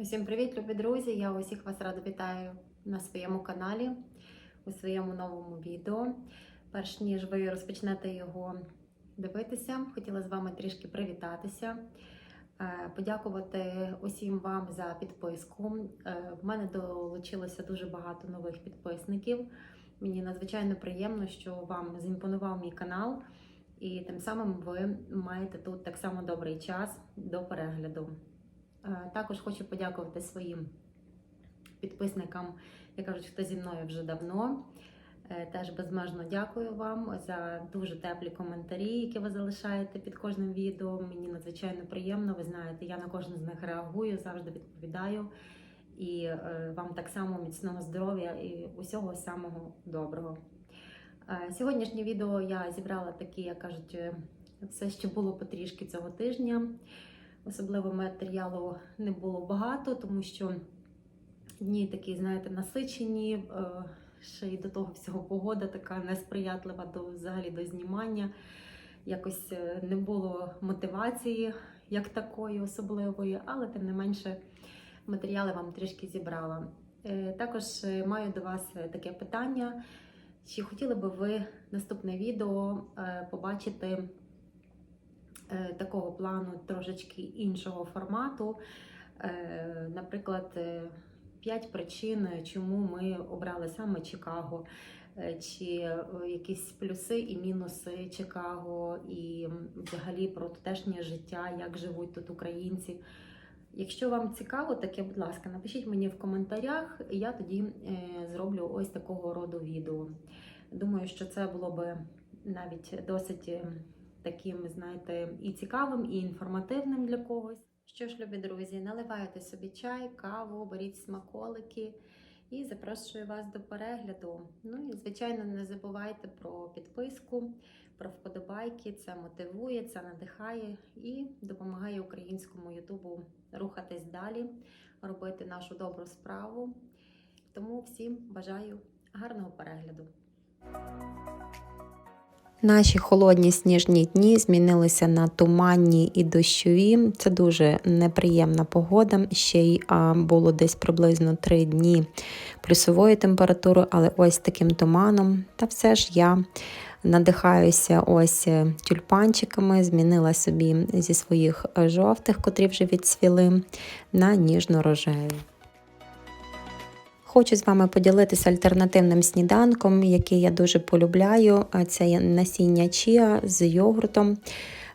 Усім привіт, любі друзі! Я усіх вас рада вітаю на своєму каналі у своєму новому відео. Перш ніж ви розпочнете його дивитися, хотіла з вами трішки привітатися, е, подякувати усім вам за підписку. Е, В мене долучилося дуже багато нових підписників. Мені надзвичайно приємно, що вам зімпонував мій канал, і тим самим ви маєте тут так само добрий час до перегляду. Е, Також хочу подякувати своїм підписникам, як кажуть, хто зі мною вже давно. Е, Теж безмежно дякую вам за дуже теплі коментарі, які ви залишаєте під кожним відео. Мені надзвичайно приємно. Ви знаєте, я на кожен з них реагую, завжди відповідаю. І е, вам так само міцного здоров'я і усього самого доброго. Сьогоднішнє відео я зібрала такі, як кажуть, все, що було потрішки цього тижня. Особливо матеріалу не було багато, тому що дні такі, знаєте, насичені. е, Ще й до того всього погода така несприятлива до взагалі до знімання. Якось е, не було мотивації як такої особливої, але тим не менше матеріали вам трішки зібрала. Е, Також маю до вас таке питання. Чи хотіли би ви наступне відео побачити такого плану трошечки іншого формату. Е, Наприклад, е, п'ять причин, чому ми обрали саме Чикаго, е, чи е, якісь плюси і мінуси Чикаго, і взагалі про тутешнє життя, як живуть тут українці. Якщо вам цікаво, таке, будь ласка, напишіть мені в коментарях, і я тоді е, зроблю ось такого роду відео. Думаю, що це було би навіть досить е, таким, знаєте, і цікавим, і інформативним для когось. Що ж, любі друзі, наливайте собі чай, каву, беріть смаколики і запрошую вас до перегляду. Ну і звичайно, не забувайте про підписку, про вподобайки. Це мотивує, це надихає і допомагає українському Ютубу рухатись далі, робити нашу добру справу. Тому всім бажаю гарного перегляду. Наші холодні сніжні дні змінилися на туманні і дощові. Це дуже неприємна погода. Ще й було десь приблизно 3 дні плюсової температури, але ось таким туманом. Та все ж я надихаюся ось е, тюльпанчиками, змінила собі зі своїх е, жовтих, котрі вже відсвіли, на ніжно-рожеві. Хочу з вами поділитися альтернативним сніданком, який я дуже полюбляю. Це насіння чіа з йогуртом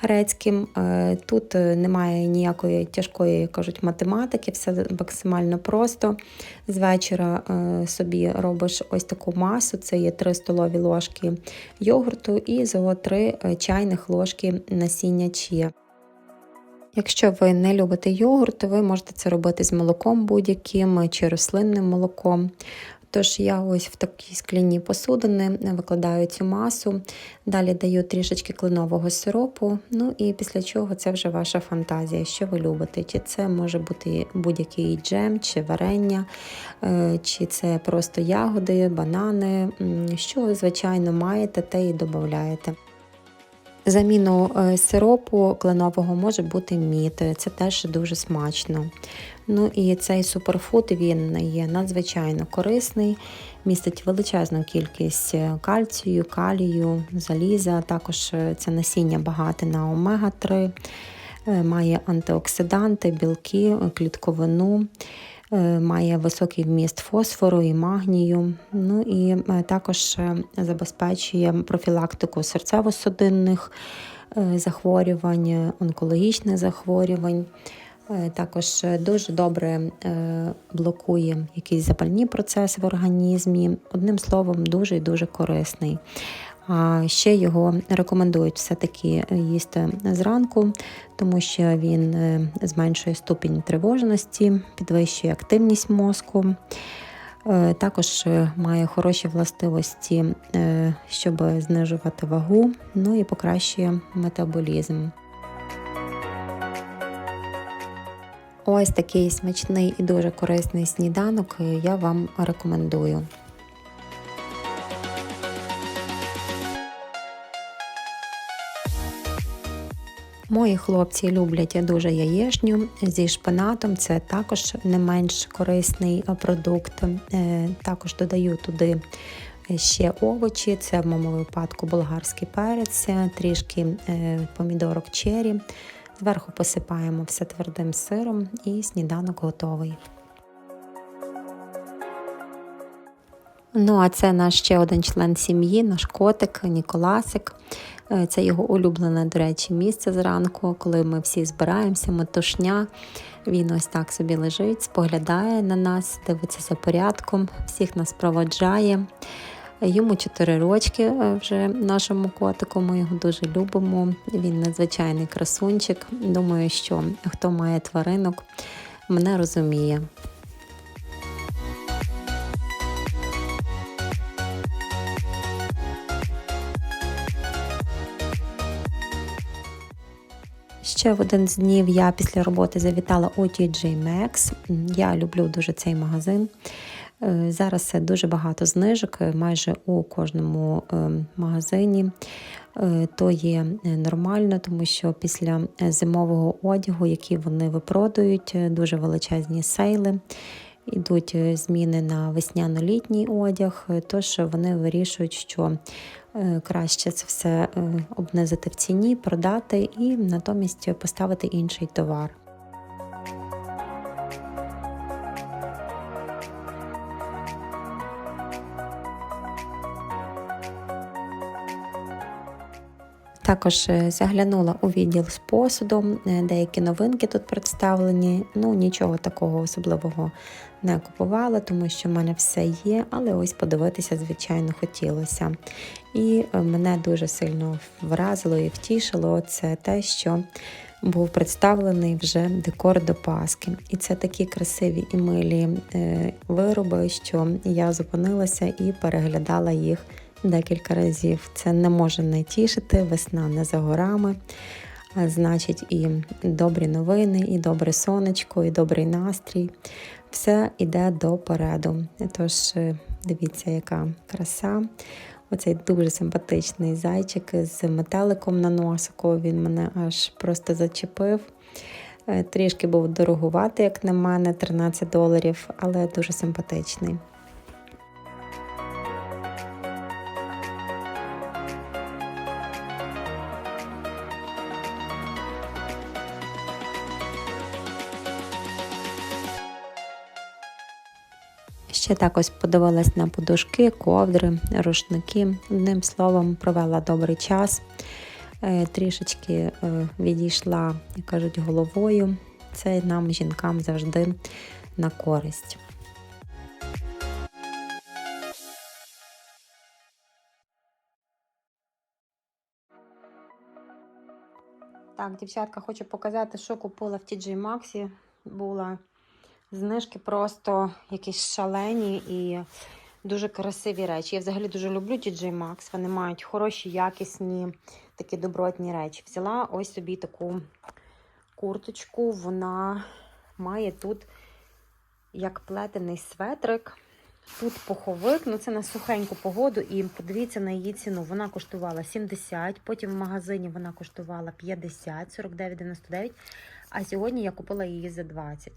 грецьким. Е, Тут е, немає ніякої тяжкої кажуть, математики, все максимально просто. З вечора е, собі робиш ось таку масу: це є 3 столові ложки йогурту і зо 3 чайних ложки насіння чіа. Якщо ви не любите йогурт, то ви можете це робити з молоком будь-яким чи рослинним молоком. Тож я ось в такі скляні посудини викладаю цю масу, далі даю трішечки кленового сиропу, ну і після чого це вже ваша фантазія, що ви любите. Чи це може бути будь-який джем, чи варення, е, чи це просто ягоди, банани. Що ви, звичайно, маєте, те і додаєте. Заміну е, сиропу кленового може бути мід, це теж дуже смачно. Ну і цей суперфуд він є надзвичайно корисний, містить величезну кількість е, кальцію, калію, заліза. Також е, це насіння багате на омега-3, е, має антиоксиданти, білки, клітковину. Е, Має високий вміст фосфору і магнію, ну і е, також е, забезпечує профілактику серцево-судинних захворювань, онкологічних захворювань. Також дуже добре блокує якісь запальні процеси в організмі. Одним словом, дуже і дуже корисний. А ще його рекомендують все-таки їсти зранку, тому що він е, зменшує ступінь тривожності, підвищує активність мозку. Е, Також е, має хороші властивості, е, щоб знижувати вагу, ну і покращує метаболізм. Ось такий смачний і дуже корисний сніданок е, я вам рекомендую. Мої хлопці люблять дуже яєчню зі шпинатом. Це також не менш корисний е, продукт. Е, Також додаю туди ще овочі. Це в моєму випадку болгарський перець, трішки е, помідорок чері. Зверху посипаємо все твердим сиром і сніданок готовий. Ну, а це наш ще один член сім'ї, наш котик Ніколасик. Е, Це його улюблене, до речі, місце зранку, коли ми всі збираємося, метушня. Він ось так собі лежить, споглядає на нас, дивиться за порядком, всіх нас проводжає. Йому 4 рочки е, вже нашому котику. Ми його дуже любимо. Він надзвичайний красунчик. Думаю, що хто має тваринок, мене розуміє. Ще в один з днів я після роботи завітала у TJ Maxx. Я люблю дуже цей магазин. Е, Зараз це дуже багато знижок, е, майже у кожному е, магазині. То є нормально, тому що після зимового одягу, який вони випродують, дуже величезні сейли. Ідуть е, зміни на весняно-літній одяг, е, тож вони вирішують, що е, краще це все обнизити в ціні, продати і натомість поставити інший товар. Також е, заглянула у відділ з посудом, е, деякі новинки тут представлені. Ну, нічого такого особливого не купувала, тому що в мене все є, але ось подивитися, звичайно, хотілося. І е, мене дуже сильно вразило і втішило це те, що був представлений вже декор до Паски. І це такі красиві і милі вироби, що я зупинилася і переглядала їх декілька разів. Це не може не тішити, весна не за горами. Значить, і добрі новини, і добре сонечко, і добрий настрій. Все йде допереду. Тож е, дивіться, яка краса. Оцей дуже симпатичний зайчик з метеликом на носику. Він мене аж просто зачепив. Е, Трішки був дорогувати, як на мене, 13 доларів, але дуже симпатичний. Ще також подивилась на подушки, ковдри, рушники. Одним словом, провела добрий час. Е, Трішечки е, відійшла, як кажуть, головою. Це нам, жінкам, завжди на користь. Так, дівчатка, хочу показати, що купила в TJ Maxx. Була знижки просто якісь шалені і дуже красиві речі. Я взагалі дуже люблю TJ Maxx. Вони мають хороші, якісні, такі добротні речі. Взяла ось собі таку курточку. Вона має тут як плетений светрик. Тут пуховик, ну це на сухеньку погоду, і подивіться на її ціну. Вона коштувала 70, потім в магазині вона коштувала 50, 49,99, а сьогодні я купила її за 20.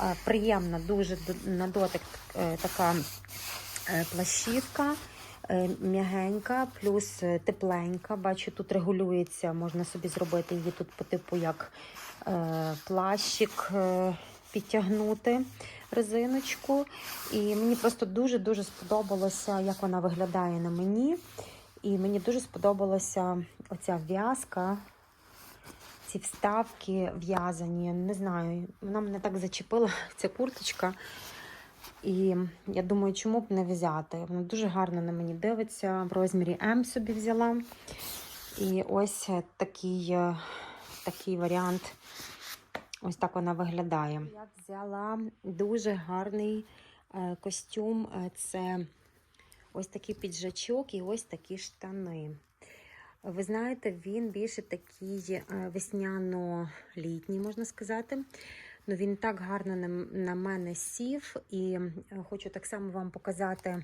Е, Приємна, дуже на дотик е, така е, плащівка, м'ягенька, плюс тепленька. Бачу, тут регулюється, можна собі зробити її тут по типу як плащик, підтягнути резиночку. І мені просто дуже-дуже сподобалося, як вона виглядає на мені. І мені дуже сподобалася оця в'язка, ці вставки в'язані. Не знаю, вона мене так зачепила, ця курточка. І я думаю, чому б не взяти. Вона дуже гарно на мені дивиться. В розмірі М собі взяла. І ось такий, е, такий варіант. Ось так вона виглядає. Я взяла дуже гарний е, костюм. Це ось такий піджачок і ось такі штани. Ви знаєте, він більше такий е, весняно-літній, можна сказати. Ну, він так гарно на, мене сів, і е, хочу так само вам показати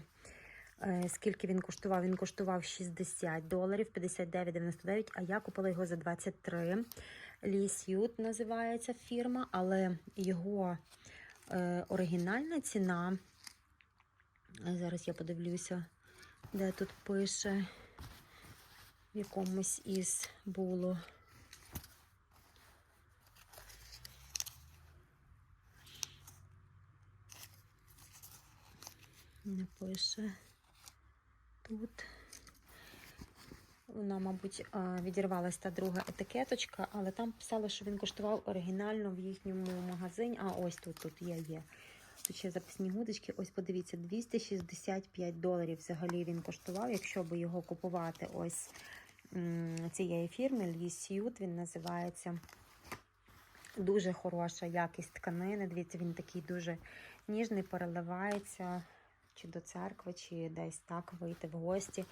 Е, Скільки він коштував? Він коштував 60 доларів, 59,99, а я купила його за 23. Lee називається фірма, але його оригінальна ціна. Зараз я подивлюся, де тут пише в якомусь із було. Не пише тут. Вона, мабуть, відірвалася та друга етикеточка, але там писало, що він коштував оригінально в їхньому магазині. А ось тут, тут є, є. Тут ще записні гудочки. Ось подивіться, 265 доларів взагалі він коштував. Якщо би його купувати ось цієї фірми Lee він називається. Дуже хороша якість тканини. Дивіться, він такий дуже ніжний, переливається чи до церкви, чи десь так вийти в гості.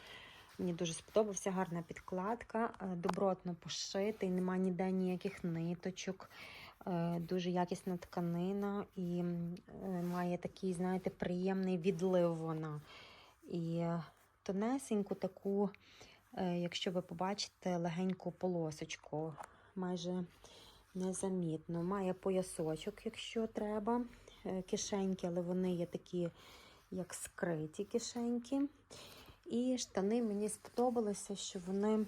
Мені дуже сподобався гарна підкладка, е, добротно пошитий, нема ніде ніяких ниточок, е, дуже якісна тканина і е, має такий, знаєте, приємний відлив вона. І тонесеньку таку, якщо ви побачите, легеньку полосочку, майже незамітно. Має поясочок, якщо треба, е, кишеньки, але вони є такі, як скриті кишеньки. І штани мені сподобалося, що вони,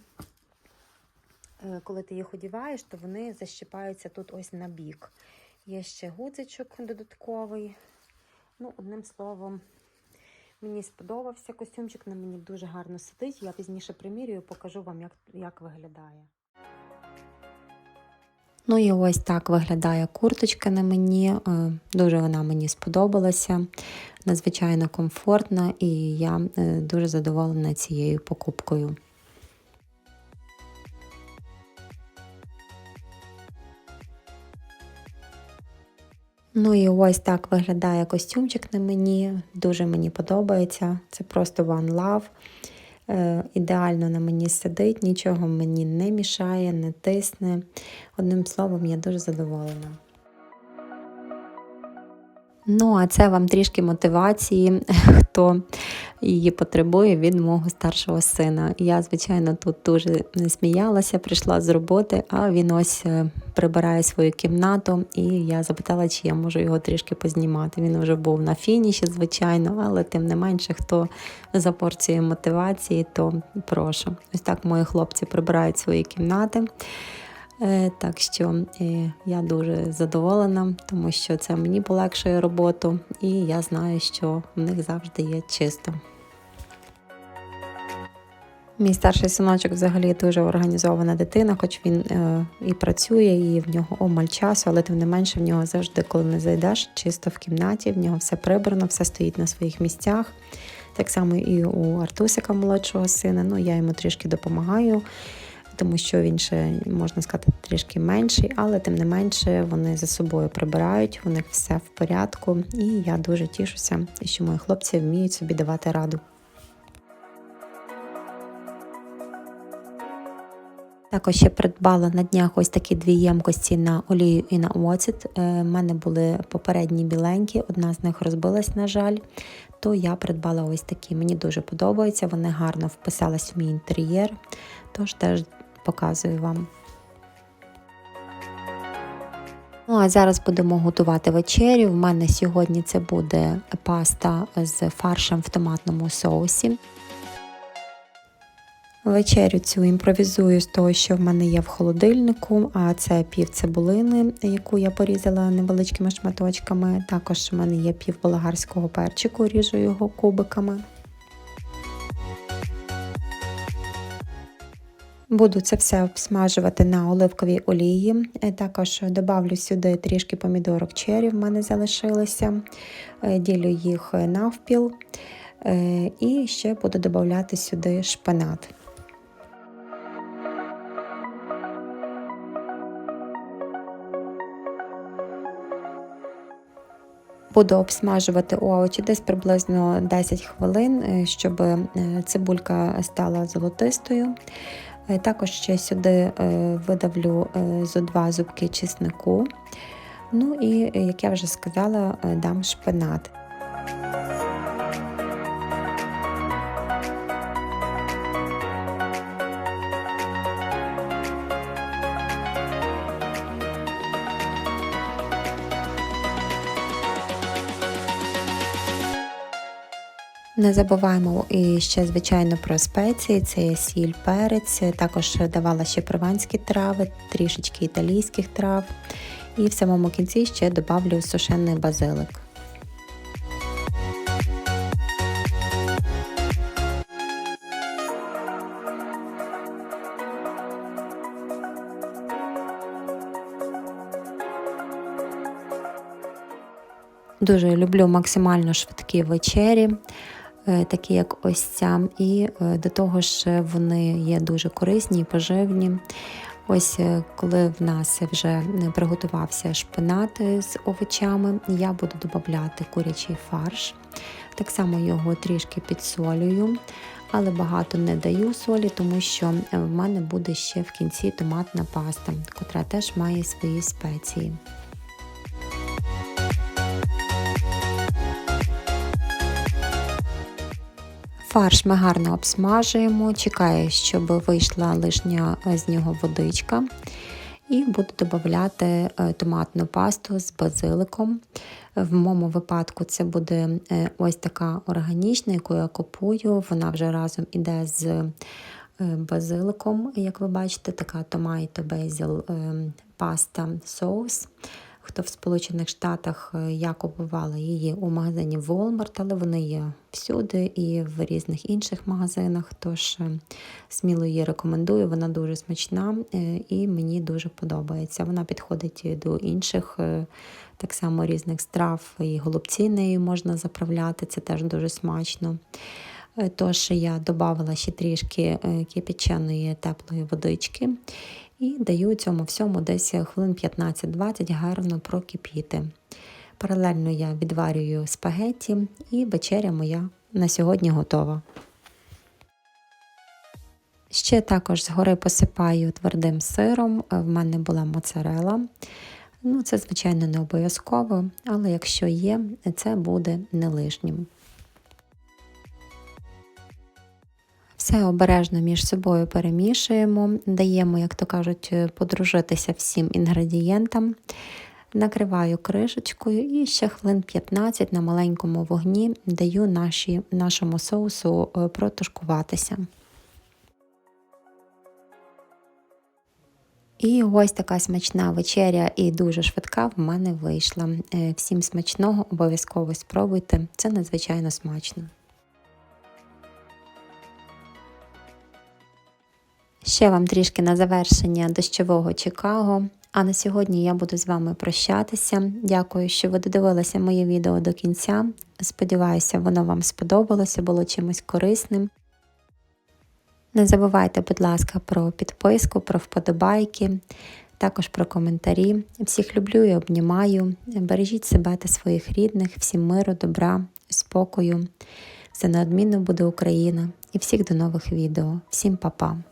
е, коли ти їх одіваєш, то вони защіпаються тут ось на бік. Є ще гудзичок додатковий. Ну, одним словом, мені сподобався костюмчик, на мені дуже гарно сидить. Я пізніше примірюю, покажу вам, як, як виглядає. Ну і ось так виглядає курточка на мені. Е, Дуже вона мені сподобалася. Надзвичайно комфортна, і я е, дуже задоволена цією покупкою. Ну і ось так виглядає костюмчик на мені. Дуже мені подобається. Це просто One Love. Е, ідеально на мені сидить, нічого мені не мішає, не тисне. Одним словом, я дуже задоволена. Ну, а це вам трішки мотивації, хто її потребує від мого старшого сина. Я, звичайно, тут дуже сміялася, прийшла з роботи, а він ось е, прибирає свою кімнату, і я запитала, чи я можу його трішки познімати. Він вже був на фініші, звичайно, але тим не менше, хто за порцією мотивації, то прошу. Ось так мої хлопці прибирають свої кімнати. Е, Так що е, я дуже задоволена, тому що це мені полегшує роботу, і я знаю, що в них завжди є чисто. Мій старший синочок взагалі дуже організована дитина, хоч він е, і працює, і в нього омаль часу, але тим не менше в нього завжди, коли не зайдеш, чисто в кімнаті, в нього все прибрано, все стоїть на своїх місцях. Так само і у Артусика молодшого сина. Ну, я йому трішки допомагаю тому що він ще, можна сказати, трішки менший, але тим не менше вони за собою прибирають, у них все в порядку, і я дуже тішуся, що мої хлопці вміють собі давати раду. Також ще придбала на днях ось такі дві ємкості на олію і на оцет. У мене були попередні біленькі, одна з них розбилась, на жаль. То я придбала ось такі. Мені дуже подобаються, вони гарно вписались в мій інтер'єр, тож теж показую вам. Ну, а зараз будемо готувати вечерю. В мене сьогодні це буде паста з фаршем в томатному соусі. Вечерю цю імпровізую з того, що в мене є в холодильнику, а це пів цибулини, яку я порізала невеличкими шматочками. Також в мене є пів болгарського перчику, ріжу його кубиками. Буду це все обсмажувати на оливковій олії. Е, Також додавлю сюди трішки помідорок чері, в мене залишилися, Е, ділю їх навпіл Е, і ще буду додавати сюди шпинат. Буду обсмажувати овочі десь приблизно 10 хвилин, щоб цибулька стала золотистою. Е, Також ще сюди е, видавлю е, зо два зубки чеснику. Ну і, як я вже сказала, дам шпинат. Не забуваємо і ще, звичайно, про спеції. Це є сіль, перець. Також давала ще прованські трави, трішечки італійських трав. І в самому кінці ще додавлю сушений базилик. Дуже люблю максимально швидкі вечері, такі як ось ця. І е, до того ж вони є дуже корисні і поживні. Ось е, коли в нас вже приготувався шпинат з овочами, я буду додати курячий фарш. Так само його трішки підсолюю, але багато не даю солі, тому що в мене буде ще в кінці томатна паста, котра теж має свої спеції. Фарш ми гарно обсмажуємо, чекаю, щоб вийшла лишня з нього водичка. І буду додати томатну пасту з базиликом. В моєму випадку це буде ось така органічна, яку я купую. Вона вже разом іде з базиликом, як ви бачите, така томато бейзіл паста соус. Хто в Сполучених Штатах я купувала її у магазині Walmart, але вони є всюди і в різних інших магазинах. Тож сміло її рекомендую. Вона дуже смачна і мені дуже подобається. Вона підходить до інших так само різних страв, і голубці нею можна заправляти, це теж дуже смачно. Тож я додавала ще трішки кипяченої теплої водички. І даю цьому всьому десь хвилин 15-20 гарно прокипіти. Паралельно я відварюю спагетті і вечеря моя на сьогодні готова. Ще також згори посипаю твердим сиром, в мене була моцарела. Ну, Це, звичайно, не обов'язково, але якщо є, це буде не лишнім. Все обережно між собою перемішуємо, даємо, як то кажуть, подружитися всім інгредієнтам. Накриваю кришечкою і ще хвилин 15 на маленькому вогні даю наші, нашому соусу протушкуватися. І ось така смачна вечеря і дуже швидка в мене вийшла. Всім смачного, обов'язково спробуйте, це надзвичайно смачно. Ще вам трішки на завершення дощового Чикаго. А на сьогодні я буду з вами прощатися. Дякую, що ви додивилися моє відео до кінця. Сподіваюся, воно вам сподобалося, було чимось корисним. Не забувайте, будь ласка, про підписку, про вподобайки, також про коментарі. Всіх люблю і обнімаю. Бережіть себе та своїх рідних, всім миру, добра, спокою. Все неодмінно буде Україна. І всіх до нових відео. Всім па-па!